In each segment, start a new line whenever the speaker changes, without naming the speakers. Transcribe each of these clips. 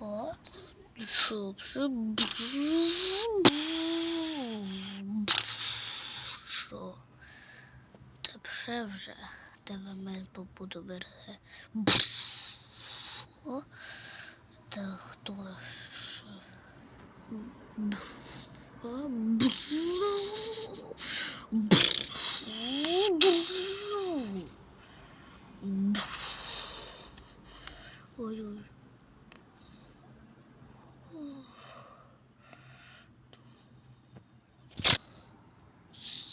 О, що? Та вже вже тебе мен побуду береге. Та хто ж?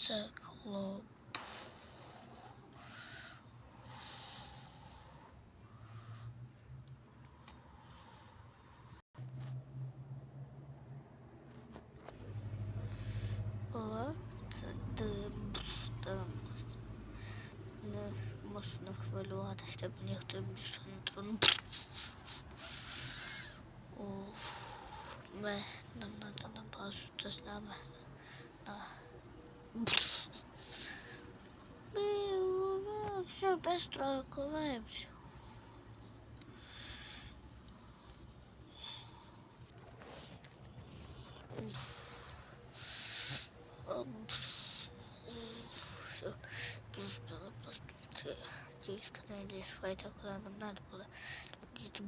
Циклоп. О, це ти там не можна хвилюватися, щоб ніхто більше не тронув. О, ми, нам треба на базу, ти з нами. На. все, быстро ховаємося. Все, просто, просто, тільки не лізь файта, куди нам надо було. Діти,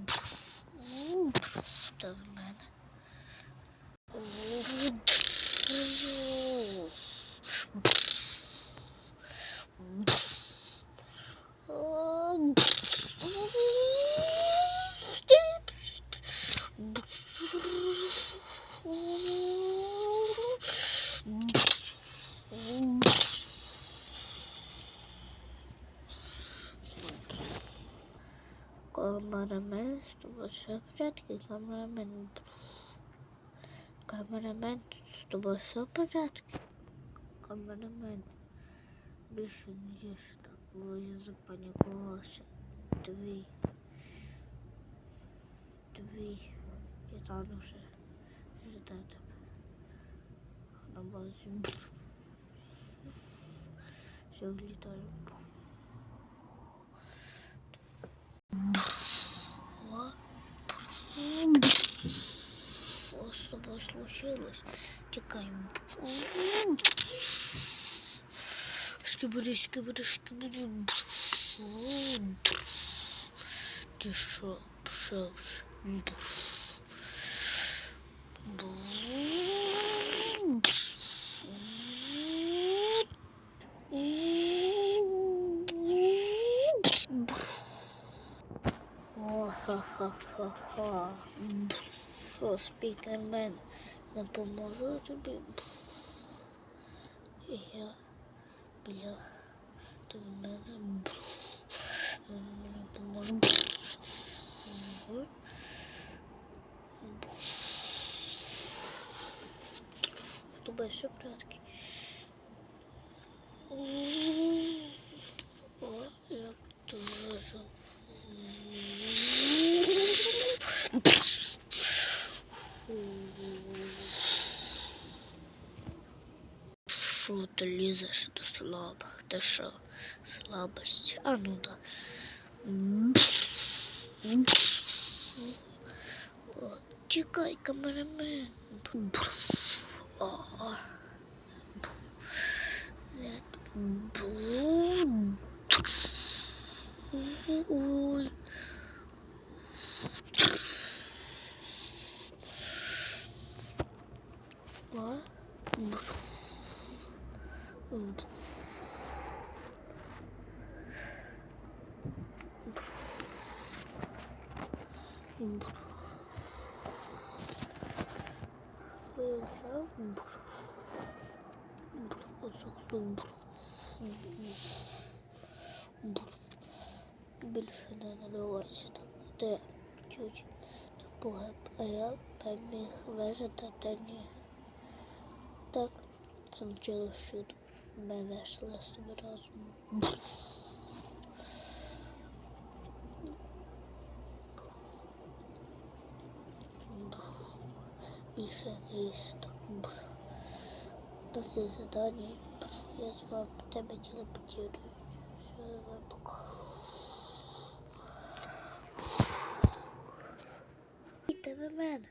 Та в мене. Камерамен, камерамен. Камерамен, з тобою все в порядку. Камерамен. Більше не їж так, я запанікувався. Дві. Дві. Я там вже ждати. На базі. Все, влітаю. с тобой случилось? Текаем. Шкибери, шкибери, шкибери. Тише, шо, пшел, ха-ха-ха-ха. Що, спікермен, не поможу тобі? І я біля до мене не поможу. Мгм. З все в порядку? Що ти лізеш до слабих? Ти що? Слабость? А ну да. О, Чекай, камерамен. Ой. О. Більше не наливайся так. Де чуть погиб, а я переміг вижити, та ні. Так, це вчилось чудо. Ми вийшли з тобі разом. Більше не їсть так. Нас є задання. Я з вами тебе телепортирую. Зараз я покажу. Йдете в мене.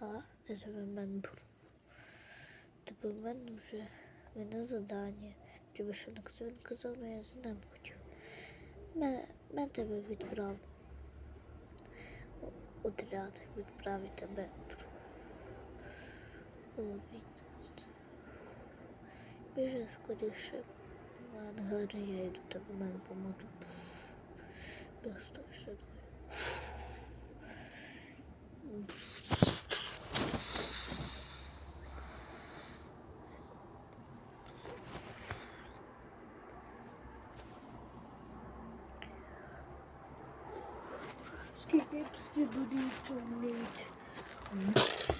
А, ви в мене був? В мене вже війна задання. Тобі що на він казав, але я з ним хотів. Мене, мене тебе відправив. Отряд відправить тебе. Ловіть. Біжи скоріше. Ангари, я йду тебе в мене поможу. Без того, що двоє. Скільки б скибудів тумніть. Все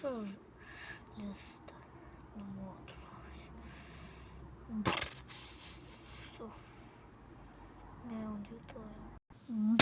풀어냈다 너무 언제 떠요